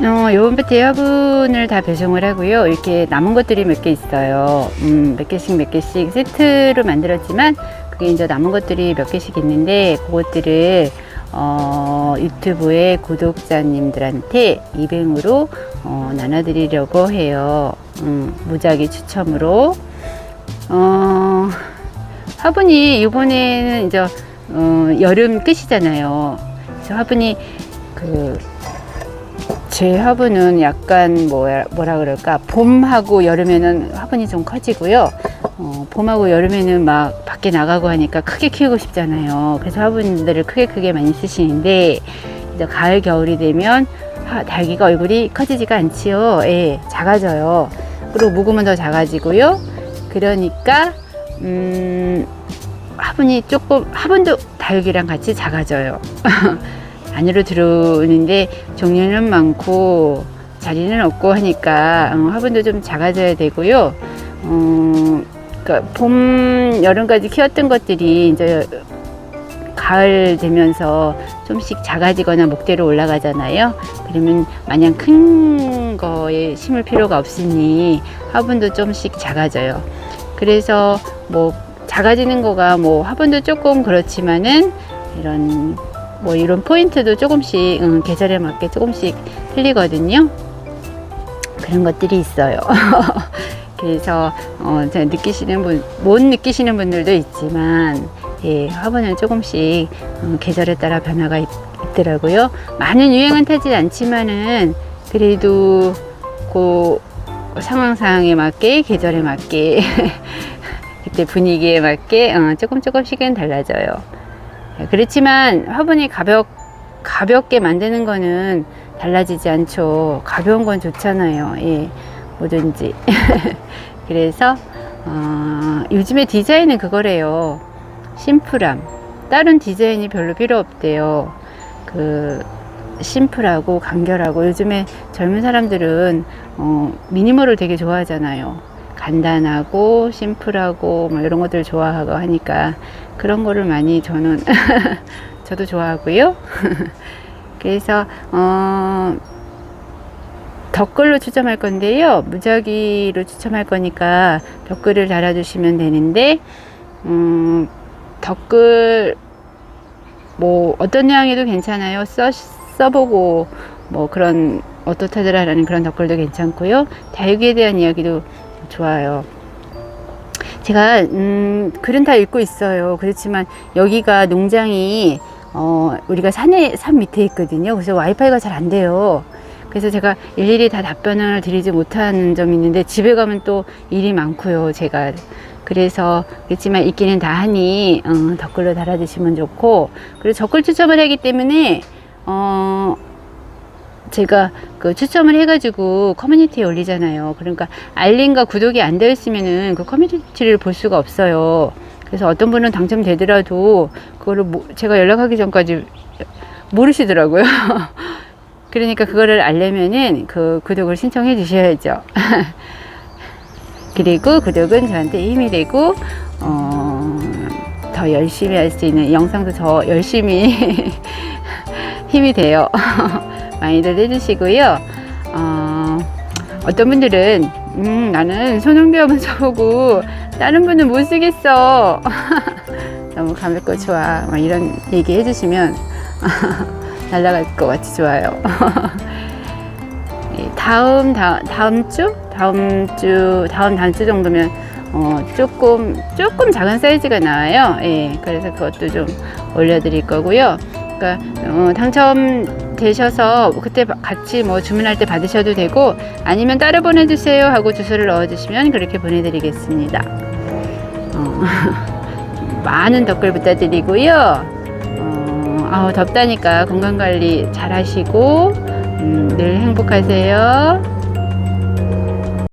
어, 요번부터 화분을 다 배송을 하고요. 이렇게 남은 것들이 몇 개 있어요. 음, 몇 개씩 몇 개씩 세트로 만들었지만 그게 이제 남은 것들이 몇 개씩 있는데 그것들을 어, 유튜브의 구독자님들한테 200으로 어, 나눠드리려고 해요. 음, 무작위 추첨으로. 어, 화분이 이번에는 이제 어, 여름 끝이잖아요. 그래서 화분이 그 제 화분은 약간 뭐라, 뭐라 그럴까? 봄하고 여름에는 화분이 좀 커지고요. 어, 봄하고 여름에는 막 밖에 나가고 하니까 크게 키우고 싶잖아요. 그래서 화분들을 크게 크게 많이 쓰시는데 이제 가을 겨울이 되면 하- 달기가 얼굴이 커지지가 않지요. 예, 작아져요. 그리고 묵으면 더 작아지고요. 그러니까 음, 화분이 조금 화분도 달기랑 같이 작아져요 안으로 들어오는데 종류는 많고 자리는 없고 하니까 어, 화분도 좀 작아져야 되고요. 어, 그러니까 봄, 여름까지 키웠던 것들이 이제 가을 되면서 좀씩 작아지거나 목대로 올라가잖아요. 그러면 마냥 큰 거에 심을 필요가 없으니 화분도 좀씩 작아져요. 그래서 뭐 작아지는 거가 뭐 화분도 조금 그렇지만은 이런 뭐 이런 포인트도 조금씩 음, 계절에 맞게 조금씩 틀리거든요. 그런 것들이 있어요. 그래서 어, 잘 느끼시는 분, 못 느끼시는 분들도 있지만 예, 화분은 조금씩 음, 계절에 따라 변화가 있, 더라고요 많은 유행은 타지 않지만은 그래도 그 상황상에 맞게 계절에 맞게 그때 분위기에 맞게 어, 조금 조금씩은 달라져요. 그렇지만 화분이 가볍, 가볍게 만드는 거는 달라지지 않죠. 가벼운 건 좋잖아요. 예, 뭐든지. 그래서, 어, 요즘에 디자인은 그거래요. 심플함. 다른 디자인이 별로 필요 없대요. 그, 심플하고 간결하고 요즘에 젊은 사람들은 어, 미니멀을 되게 좋아하잖아요. 간단하고 심플하고 뭐 이런 것들 좋아하고 하니까 그런 거를 많이 저는 저도 좋아하고요. 그래서 어 댓글로 추첨할 건데요. 무작위로 추첨할 거니까 댓글을 달아주시면 되는데 음 댓글 뭐 어떤 내용에도 괜찮아요. 써 써보고 뭐 그런 어떻다더라라는 그런 댓글도 괜찮고요. 다육이에 대한 이야기도 좋아요. 제가 음, 글은 다 읽고 있어요. 그렇지만 여기가 농장이 어, 우리가 산에 산 밑에 있거든요. 그래서 와이파이가 잘 안 돼요. 그래서 제가 일일이 다 답변을 드리지 못하는 점이 있는데 집에 가면 또 일이 많고요. 제가 그래서 그렇지만 읽기는 다 하니 어, 댓글로 달아주시면 좋고 그리고 댓글 추첨을 하기 때문에 어, 제가 그 추첨을 해가지고 커뮤니티에 올리잖아요. 그러니까 알림과 구독이 안 되어 있으면은 그 커뮤니티를 볼 수가 없어요. 그래서 어떤 분은 당첨되더라도 그거를 모- 제가 연락하기 전까지 모르시더라고요. 그러니까 그거를 알려면은 그 구독을 신청해 주셔야죠. 그리고 구독은 저한테 힘이 되고 어, 더 열심히 할 수 있는 영상도 더 열심히 힘이 돼요. 많이들 해주시고요. 어, 어떤 분들은 음, 나는 손흥비하면 저보고 다른 분은 못 쓰겠어. 너무 가볍고 좋아. 막 이런 얘기 해주시면 날아갈 것 같이 좋아요. 예, 다음 다, 다음 주 다음 주 다음 주 정도면 어, 조금 조금 작은 사이즈가 나와요. 예, 그래서 그것도 좀 올려드릴 거고요. 그러니까 어, 당첨 되셔서 그때 바- 같이 뭐 주문할 때 받으셔도 되고 아니면 따로 보내주세요 하고 주소를 넣어주시면 그렇게 보내드리겠습니다. 어, 많은 댓글 부탁드리고요. 어, 아우 덥다니까 건강 관리 잘 하시고 음, 늘 행복하세요.